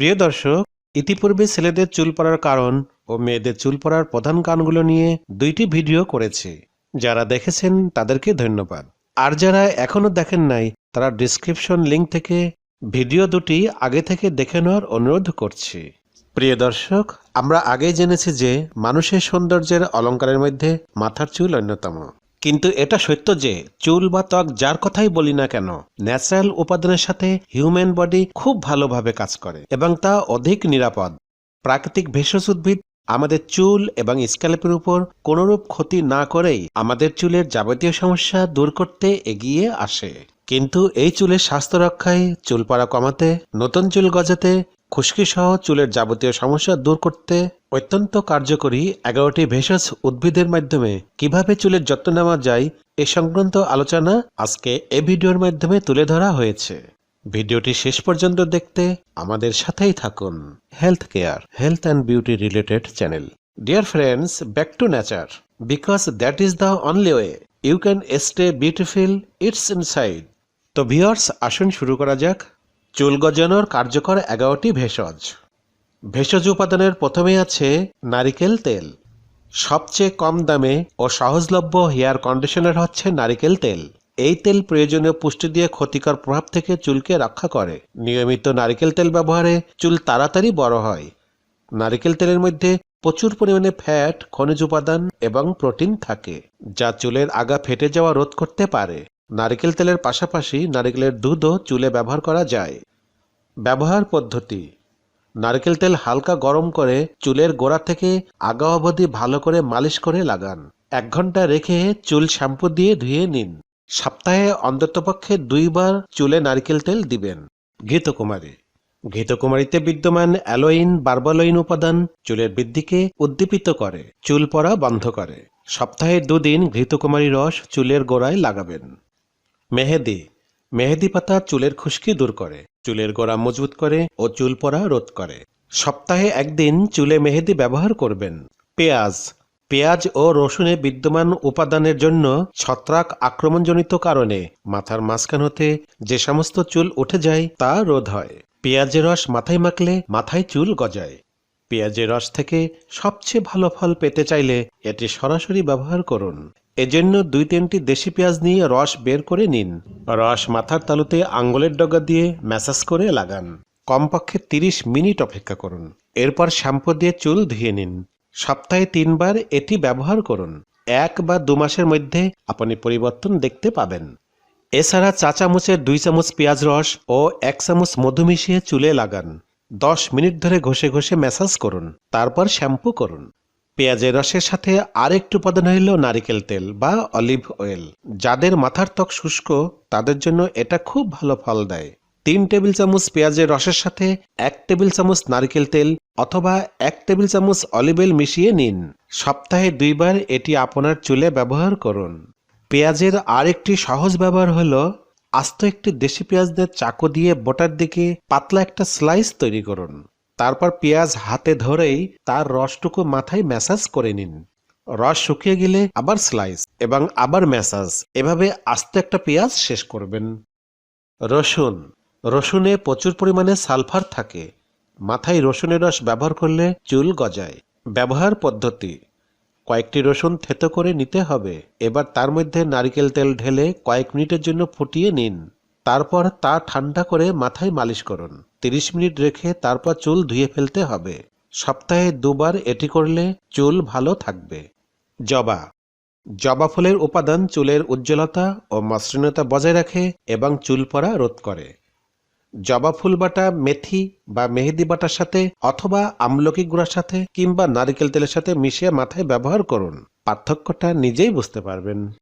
প্রিয় দর্শক, ইতিপূর্বে ছেলেদের চুল পড়ার কারণ ও মেয়েদের চুল পড়ার প্রধান কারণগুলো নিয়ে দুইটি ভিডিও করেছি। যারা দেখেছেন তাদেরকে ধন্যবাদ। আর যারা এখনও দেখেন নাই, তারা ডিসক্রিপশন লিঙ্ক থেকে ভিডিও দুটি আগে থেকে দেখে নেওয়ার অনুরোধ করছি। প্রিয় দর্শক, আমরা আগেই জেনেছি যে মানুষের সৌন্দর্যের অলঙ্কারের মধ্যে মাথার চুল অন্যতম। কিন্তু এটা সত্য যে চুল বা ত্বক যার কথাই বলি না কেন ন্যাচারাল উপাদানের সাথে হিউম্যান বডি খুব ভালোভাবে কাজ করে এবং তা অধিক নিরাপদ। প্রাকৃতিক ভেষজ উদ্ভিদ আমাদের চুল এবং স্ক্যাল্পের উপর কোনোরূপ ক্ষতি না করেই আমাদের চুলের যাবতীয় সমস্যা দূর করতে এগিয়ে আসে। কিন্তু এই চুলের স্বাস্থ্য রক্ষায় চুল পড়া কমাতে, নতুন চুল গজাতে খুশকি সহ চুলের যাবতীয় সমস্যা দূর করতে অত্যন্ত কার্যকরী এগারোটি ভেষজ উদ্ভিদের মাধ্যমে কীভাবে চুলের যত্ন নেওয়া যায় এ সংক্রান্ত আলোচনা আজকে এ ভিডিওর মাধ্যমে তুলে ধরা হয়েছে। ভিডিওটি শেষ পর্যন্ত দেখতে আমাদের সাথেই থাকুন। Health care health and beauty related channel dear friends back to nature because that is the only way you can stay beautiful it's inside তো ভিওর্স আসুন শুরু করা যাক। চুল গজানোর কার্যকর এগারোটি ভেষজ। ভেষজ উপাদানের প্রথমে আছে নারিকেল তেল। সবচেয়ে কম দামে ও সহজলভ্য হেয়ার কন্ডিশনার হচ্ছে নারিকেল তেল। এই তেল প্রয়োজনীয় পুষ্টি দিয়ে ক্ষতিকর প্রভাব থেকে চুলকে রক্ষা করে। নিয়মিত নারিকেল তেল ব্যবহারে চুল তাড়াতাড়ি বড় হয়। নারিকেল তেলের মধ্যে প্রচুর পরিমাণে ফ্যাট, খনিজ উপাদান এবং প্রোটিন থাকে, যা চুলের আগা ফেটে যাওয়া রোধ করতে পারে। নারিকেল তেলের পাশাপাশি নারিকেলের দুধও চুলে ব্যবহার করা যায়। ব্যবহার পদ্ধতি। নারকেল তেল হালকা গরম করে চুলের গোড়া থেকে আগা অবধি ভালো করে মালিশ করে লাগান। এক ঘণ্টা রেখে চুল শ্যাম্পু দিয়ে ধুয়ে নিন। সপ্তাহে অন্ততপক্ষে দুইবার চুলে নারকেল তেল দিবেন। ঘৃতকুমারী। ঘৃতকুমারীতে বিদ্যমান অ্যালোইন, বার্বালোইন উপাদান চুলের বৃদ্ধিকে উদ্দীপিত করে, চুল পড়া বন্ধ করে। সপ্তাহে দুদিন ঘৃতকুমারী রস চুলের গোড়ায় লাগাবেন। মেহেদি। মেহেদি পাতা চুলের খুশকি দূর করে, চুলের গোড়া মজবুত করে ও চুল পড়া রোধ করে। সপ্তাহে একদিন চুলে মেহেদি ব্যবহার করবেন। পেঁয়াজ। পেঁয়াজ ও রসুনে বিদ্যমান উপাদানের জন্য ছত্রাক আক্রমণজনিত কারণে মাথার মাঝখান হতে যে সমস্ত চুল উঠে যায় তা রোধ হয়। পেঁয়াজের রস মাথায় মাখলে মাথায় চুল গজায়। পেঁয়াজের রস থেকে সবচেয়ে ভালো ফল পেতে চাইলে এটি সরাসরি ব্যবহার করুন। এজন্য দুই তিনটি দেশি পেঁয়াজ নিয়ে রস বের করে নিন। রস মাথার তালুতে আঙ্গুলের ডগা দিয়ে ম্যাসাজ করে লাগান। কমপক্ষে তিরিশ মিনিট অপেক্ষা করুন। এরপর শ্যাম্পু দিয়ে চুল ধুয়ে নিন। সপ্তাহে তিনবার এটি ব্যবহার করুন। এক বা দু মাসের মধ্যে আপনি পরিবর্তন দেখতে পাবেন। এছাড়া চা চামচের দুই চামচ পেঁয়াজ রস ও এক চামচ মধু মিশিয়ে চুলে লাগান। দশ মিনিট ধরে ঘষে ঘষে ম্যাসাজ করুন। তারপর শ্যাম্পু করুন। পেঁয়াজের রসের সাথে আরেকটি উপাদান হইল নারিকেল তেল বা অলিভ অয়েল। যাদের মাথার ত্বক শুষ্ক, তাদের জন্য এটা খুব ভালো ফল দেয়। তিন টেবিল চামচ পেঁয়াজের রসের সাথে এক টেবিল চামচ নারকেল তেল অথবা এক টেবিল চামচ অলিভ অয়েল মিশিয়ে নিন। সপ্তাহে দুইবার এটি আপনার চুলে ব্যবহার করুন। পেঁয়াজের আরেকটি সহজ ব্যবহার হলো আস্ত একটি দেশি পেঁয়াজ দিয়ে চাকু দিয়ে বোটার দিকে পাতলা একটা স্লাইস তৈরি করুন। তারপর পেঁয়াজ হাতে ধরেই তার রসটুকু মাথায় ম্যাসাজ করে নিন। রস শুকিয়ে গেলে আবার স্লাইস এবং আবার ম্যাসাজ। এভাবে আস্তে একটা পেঁয়াজ শেষ করবেন। রসুন। রসুনে প্রচুর পরিমাণে সালফার থাকে। মাথায় রসুনের রস ব্যবহার করলে চুল গজায়। ব্যবহার পদ্ধতি। কয়েকটি রসুন থেতো করে নিতে হবে। এবার তার মধ্যে নারিকেল তেল ঢেলে কয়েক মিনিটের জন্য ফুটিয়ে নিন। তারপর তা ঠান্ডা করে মাথায় মালিশ করুন। তিরিশ মিনিট রেখে তারপর চুল ধুয়ে ফেলতে হবে। সপ্তাহে দুবার এটি করলে চুল ভালো থাকবে। জবা। জবা ফুলের উপাদান চুলের উজ্জ্বলতা ও মসৃণতা বজায় রাখে এবং চুল পড়া রোধ করে। জবা ফুল বাটা মেথি বা মেহেদি বাটার সাথে অথবা আমলকি গুঁড়ার সাথে কিংবা নারিকেল তেলের সাথে মিশিয়ে মাথায় ব্যবহার করুন। পার্থক্যটা নিজেই বুঝতে পারবেন।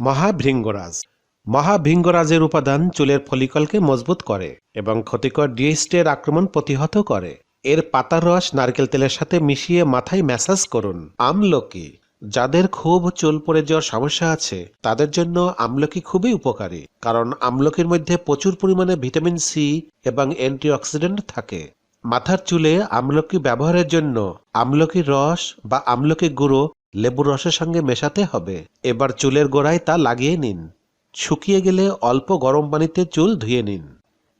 মহাভৃঙ্গরাজ। মহাভৃঙ্গরাজের উপাদান চুলের ফলিকলকে মজবুত করে এবং ক্ষতিকর ডিএস্টের আক্রমণ প্রতিহত করে। এর পাতার রস নারকেল তেলের সাথে মিশিয়ে মাথায় ম্যাসাজ করুন। আমলকি, যাদের খুব চুল পড়ে যাওয়ার সমস্যা আছে, তাদের জন্য আমলকি খুবই উপকারী, কারণ আমলকির মধ্যে প্রচুর পরিমাণে ভিটামিন সি এবং অ্যান্টিঅক্সিডেন্ট থাকে। মাথার চুলে আমলকি ব্যবহারের জন্য আমলকির রস বা আমলকি গুঁড়ো লেবুর রসের সঙ্গে মেশাতে হবে। এবার চুলের গোড়ায় তা লাগিয়ে নিন। শুকিয়ে গেলে অল্প গরম পানিতে চুল ধুয়ে নিন।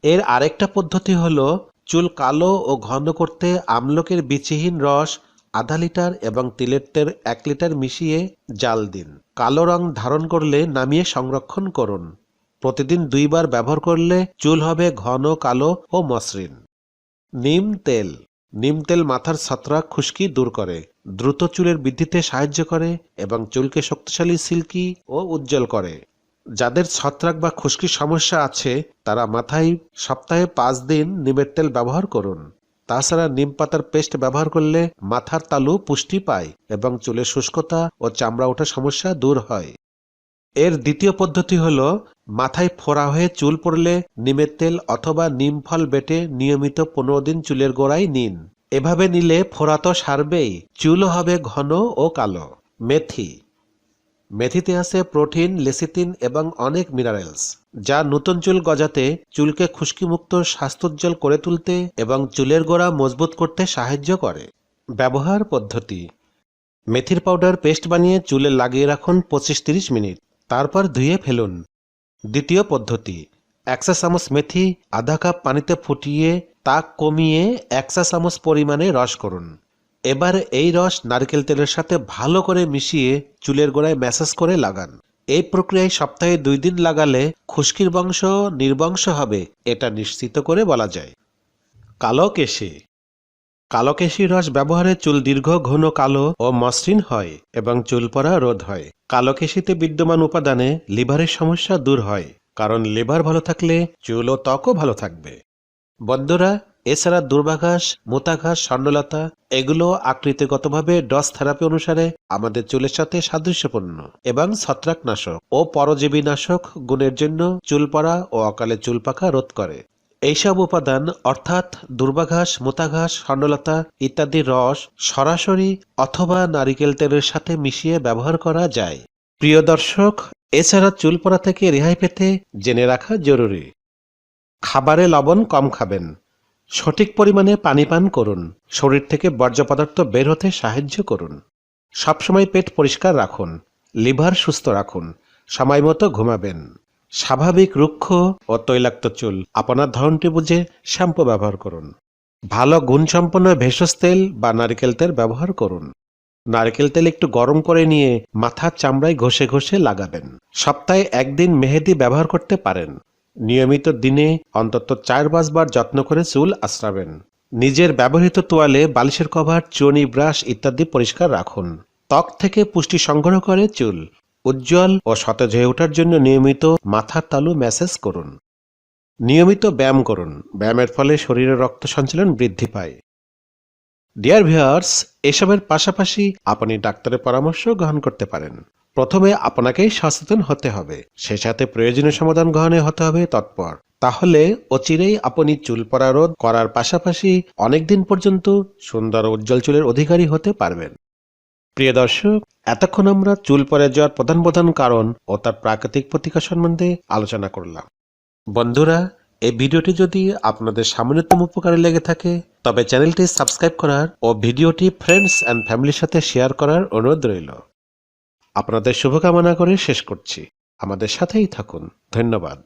এর আরেকটা পদ্ধতি হলো, চুল কালো ও ঘন করতে আমলকের বিচিহীন রস, আধা লিটার এবং তিলের তেল এক লিটার মিশিয়ে জাল দিন। কালো রং ধারণ করলে নামিয়ে সংরক্ষণ করুন। প্রতিদিন দুইবার ব্যবহার করলে চুল হবে ঘন, কালো ও মসৃণ। নিম তেল। নিম তেল মাথার ছত্রাক খুশকি দূর করে, দ্রুত চুলের বৃদ্ধিতে সাহায্য করে এবং চুলকে শক্তিশালী, সিল্কি ও উজ্জ্বল করে। যাদের ছত্রাক বা খুশকির সমস্যা আছে, তারা মাথায় সপ্তাহে পাঁচ দিন নিমের তেল ব্যবহার করুন। তাছাড়া নিম পাতার পেস্ট ব্যবহার করলে মাথার তালু পুষ্টি পায় এবং চুলের শুষ্কতা ও চামড়া ওঠা সমস্যা দূর হয়। এর দ্বিতীয় পদ্ধতি হল, মাথায় ফোড়া হয়ে চুল পড়লে নিমের তেল অথবা নিম ফল বেটে নিয়মিত পনেরো দিন চুলের গোড়ায় নিন। এভাবে নিলে ফোড়া তো সারবেই, চুলও হবে ঘন ও কালো। মেথি মেথিতে আছে প্রোটিন লেসিতিন এবং অনেক মিনারেলস, যা নতুন চুল গজাতে, চুলকে খুশকিমুক্ত স্বাস্থ্যোজ্জ্বল করে তুলতে এবং চুলের গোড়া মজবুত করতে সাহায্য করে। ব্যবহার পদ্ধতি। মেথির পাউডার পেস্ট বানিয়ে চুলে লাগিয়ে রাখুন পঁচিশ তিরিশ মিনিট, তারপর ধুয়ে ফেলুন। দ্বিতীয় পদ্ধতি একশা চামচ মেথি, আধা কাপ পানিতে ফুটিয়ে, তাক কমিয়ে একশা চামচ পরিমাণে রস করুন। এবার এই রস নারকেল তেলের সাথে ভালো করে মিশিয়ে চুলের গোড়ায় ম্যাসাজ করে লাগান। এই প্রক্রিয়ায় সপ্তাহে দুই দিন লাগালে খুশকির বংশ নির্বংশ হবে, এটা নিশ্চিত করে বলা যায়। কালো কেশি কালো কেশির রস ব্যবহারে চুল দীর্ঘ, ঘন, কালো ও মসৃণ হয় এবং চুল পড়া রোধ হয়। কালো কেশিতে বিদ্যমান উপাদানে লিভারের সমস্যা দূর হয়, কারণ লিভার ভালো থাকলে চুল ও ত্বকও ভালো থাকবে। বন্ধুরা এছাড়া দুর্বাঘাস, মোতাঘাস স্বর্ণলতা এগুলো আকৃতিগতভাবে ডস থেরাপি অনুসারে আমাদের চুলের সাথে সাদৃশ্যপূর্ণ এবং ছত্রাকনাশক ও পরজীবী নাশক গুণের জন্য চুল পড়া ও অকালে চুল পাকা রোধ করে। এইসব উপাদান অর্থাৎ দুর্বাঘাস, মোতাঘাস স্বর্ণলতা ইত্যাদি রস সরাসরি অথবা নারিকেল তেলের সাথে মিশিয়ে ব্যবহার করা যায়। প্রিয় দর্শক, এছাড়া চুল পড়া থেকে রেহাই পেতে জেনে রাখা জরুরি। খাবারে লবণ কম খাবেন। সঠিক পরিমাণে পানি পান করুন। শরীর থেকে বর্জ্য পদার্থ বের হতে সাহায্য করুন। সবসময় পেট পরিষ্কার রাখুন। লিভার সুস্থ রাখুন। সময় মতো ঘুমাবেন। স্বাভাবিক রুক্ষ ও তৈলাক্ত চুল আপনার ধরনটি বুঝে শ্যাম্পু ব্যবহার করুন। ভালো গুণসম্পন্ন ভেষজ তেল বা নারকেল তেল ব্যবহার করুন। নারকেল তেল একটু গরম করে নিয়ে মাথার চামড়ায় ঘষে ঘষে লাগাবেন। সপ্তাহে একদিন মেহেদি ব্যবহার করতে পারেন। নিয়মিত দিনে অন্তত চার পাঁচবার যত্ন করে চুল আশ্রাবেন। নিজের ব্যবহৃত তোয়ালে বালিশের কভার, চুনি ব্রাশ ইত্যাদি পরিষ্কার রাখুন। ত্বক থেকে পুষ্টি সংগ্রহ করে চুল। উজ্জ্বল ও সতেজ হয়ে ওঠার জন্য নিয়মিত মাথার তালু ম্যাসেজ করুন। নিয়মিত ব্যায়াম করুন। ব্যায়ামের ফলে শরীরের রক্ত সঞ্চালন বৃদ্ধি পায়। ডিয়ার ভিউয়ার্স, এসবের পাশাপাশি আপনি ডাক্তারের পরামর্শ গ্রহণ করতে পারেন। প্রথমে আপনাকেই সচেতন হতে হবে। সে সাথে প্রয়োজনীয় সমাধান গ্রহণে হতে হবে তৎপর। তাহলে অচিরেই আপনি চুল পড়া রোধ করার পাশাপাশি অনেকদিন পর্যন্ত সুন্দর উজ্জ্বল চুলের অধিকারী হতে পারবেন। প্রিয় দর্শক, এতক্ষণ আমরা চুল পড়ে যাওয়ার প্রধান প্রধান কারণ ও তার প্রাকৃতিক প্রতিকার সম্বন্ধে আলোচনা করলাম। বন্ধুরা, এই ভিডিওটি যদি আপনাদের সামান্যতম উপকারে লেগে থাকে, তবে চ্যানেলটি সাবস্ক্রাইব করার ও ভিডিওটি ফ্রেন্ডস অ্যান্ড ফ্যামিলির সাথে শেয়ার করার অনুরোধ রইল। আপনাদের শুভকামনা করে শেষ করছি। আমাদের সাথেই থাকুন। ধন্যবাদ।